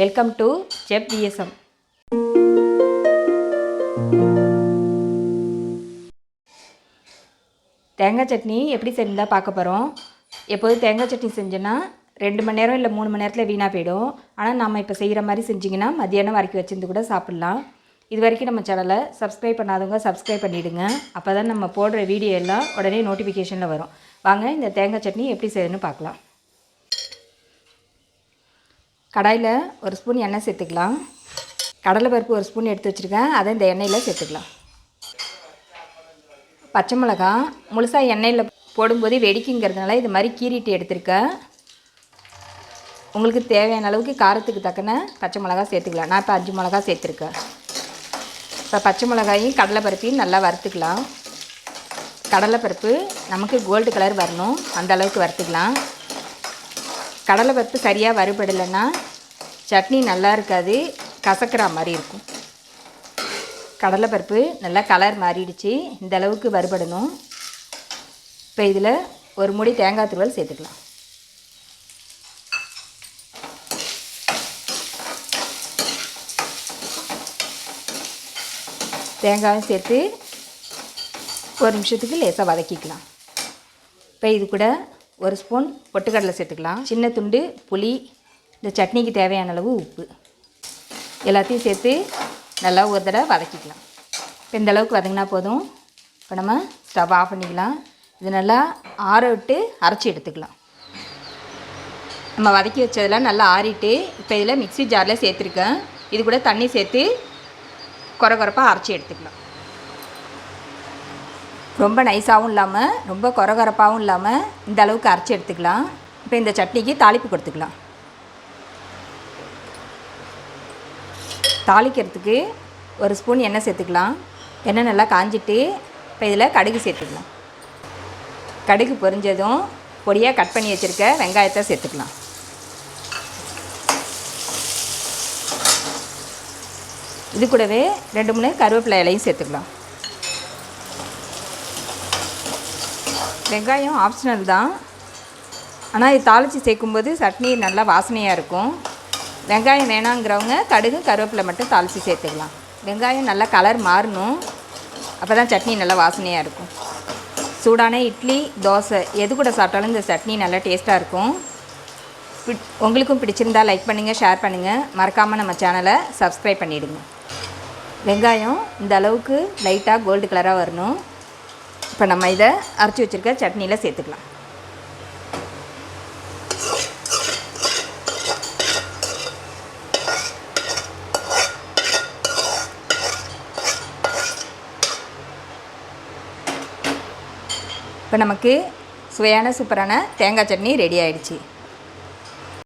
Welcome to chef VSM. தேங்காய் சட்னி எப்படி செஞ்சால் பார்க்க போகிறோம் எப்போதும் தேங்காய் சட்னி செஞ்சோன்னா ரெண்டு மணி நேரம் இல்லை மூணு மணி நேரத்தில் வீணாக போயிடும். ஆனால் நம்ம இப்போ செய்கிற மாதிரி செஞ்சிங்கன்னா மதியானம் வரைக்கும் வச்சிருந்து கூட சாப்பிட்லாம். இது வரைக்கும் நம்ம சேனலை சப்ஸ்கிரைப் பண்ணாதவங்க சப்ஸ்கிரைப் பண்ணிவிடுங்க அப்போ தான் நம்ம போடுற வீடியோ எல்லாம் உடனே நோட்டிஃபிகேஷனில் வரும். வாங்க இந்த தேங்காய் சட்னி எப்படி செய்யணும்னு பார்க்கலாம். கடாயில் ஒரு ஸ்பூன் எண்ணெய் சேர்த்துக்கலாம். கடலைப்பருப்பு ஒரு ஸ்பூன் எடுத்து வச்சுருக்கேன். அதை இந்த எண்ணெயில் சேர்த்துக்கலாம். பச்சை மிளகா முழுசாக எண்ணெயில் போடும்போது வெடிக்குங்கிறதுனால இது மாதிரி கீறிட்டு எடுத்திருக்கேன். உங்களுக்கு தேவையான அளவுக்கு காரத்துக்கு தக்கன பச்சை மிளகா சேர்த்துக்கலாம். நான் இப்போ அஞ்சு மிளகா சேர்த்துருக்கேன். இப்போ பச்சை மிளகாயும் கடலைப்பருப்பையும் நல்லா வறுத்துக்கலாம். கடலைப்பருப்பு நமக்கு கோல்டு கலர் வரணும். அந்த அளவுக்கு வறுத்துக்கலாம். கடலைப்பருப்பு சரியாக வறுபடலைன்னா சட்னி நல்லா இருக்காது கசக்கிற மாதிரி இருக்கும். கடலைப்பருப்பு நல்லா கலர் மாறிடுச்சு இந்த அளவுக்கு வறுபடணும். இப்போ இதில் ஒரு முடி தேங்காய் துருவல் சேர்த்துக்கலாம். தேங்காயும் சேர்த்து ஒரு நிமிஷத்துக்கு லேசாக வதக்கிக்கலாம். இப்போ இது கூட ஒரு ஸ்பூன் பொட்டுக்கடலை சேர்த்துக்கலாம். சின்ன துண்டு புளி இந்த சட்னிக்கு தேவையான அளவு உப்பு. எல்லாத்தையும் சேர்த்து நல்லா ஒரு தடவை வதக்கிக்கலாம். இப்போ இந்த அளவுக்கு வதங்கினா போதும். இப்போ நம்ம ஸ்டவ் ஆஃப் பண்ணிக்கலாம். இது நல்லா ஆற விட்டு அரைச்சி எடுத்துக்கலாம். நம்ம வதக்கி வச்சதெல்லாம் நல்லா ஆறிட்டு இப்போ இதில் மிக்ஸி ஜாரில் சேர்த்துருக்கேன். இது கூட தண்ணி சேர்த்து குறை குறைப்பாக அரைச்சி எடுத்துக்கலாம். ரொம்ப நைஸாகவும் இல்லாமல் ரொம்ப குறை இல்லாமல் இந்த அளவுக்கு அரைச்சி எடுத்துக்கலாம். இப்போ இந்த சட்னிக்கு தாளிப்பு கொடுத்துக்கலாம். தாளிக்கிறதுக்கு ஒரு ஸ்பூன் எண்ணெய் சேர்த்துக்கலாம். எண்ணெய் நல்லா காஞ்சிட்டு இப்போ இதில் கடுகு சேர்த்துக்கலாம். கடுகு பொரிஞ்சதும் பொடியாக கட் பண்ணி வச்சுருக்க வெங்காயத்தை சேர்த்துக்கலாம். இது கூடவே ரெண்டு மூணு கருவேப்பிலை இலையும் சேர்த்துக்கலாம். வெங்காயம் ஆப்ஷனல் தான். ஆனால் இது தாளித்து சேர்க்கும்போது சட்னி நல்லா வாசனையாக இருக்கும். வெங்காயம் வேணாங்கிறவங்க கடுகு கருவேப்பிலை மட்டும் தாளித்து சேர்த்துக்கலாம். வெங்காயம் நல்லா கலர் மாறணும். அப்போ தான் சட்னி நல்லா வாசனையாக இருக்கும். சூடான இட்லி தோசை எது கூட சாப்பிட்டாலும் இந்த சட்னி நல்லா டேஸ்ட்டாக இருக்கும். பிட் உங்களுக்கும் பிடிச்சிருந்தா லைக் பண்ணுங்கள் ஷேர் பண்ணுங்கள் மறக்காமல் நம்ம சேனலை சப்ஸ்கிரைப் பண்ணிவிடுங்க வெங்காயம் இந்த அளவுக்கு லைட்டாக கோல்டு கலராக வரணும். இப்போ நம்ம இதை அரைச்சி வச்சுருக்க சட்னியில் சேர்த்துக்கலாம். இப்போ நமக்கு சுவையான சூப்பரான தேங்காய் சட்னி ரெடி ஆயிடுச்சு.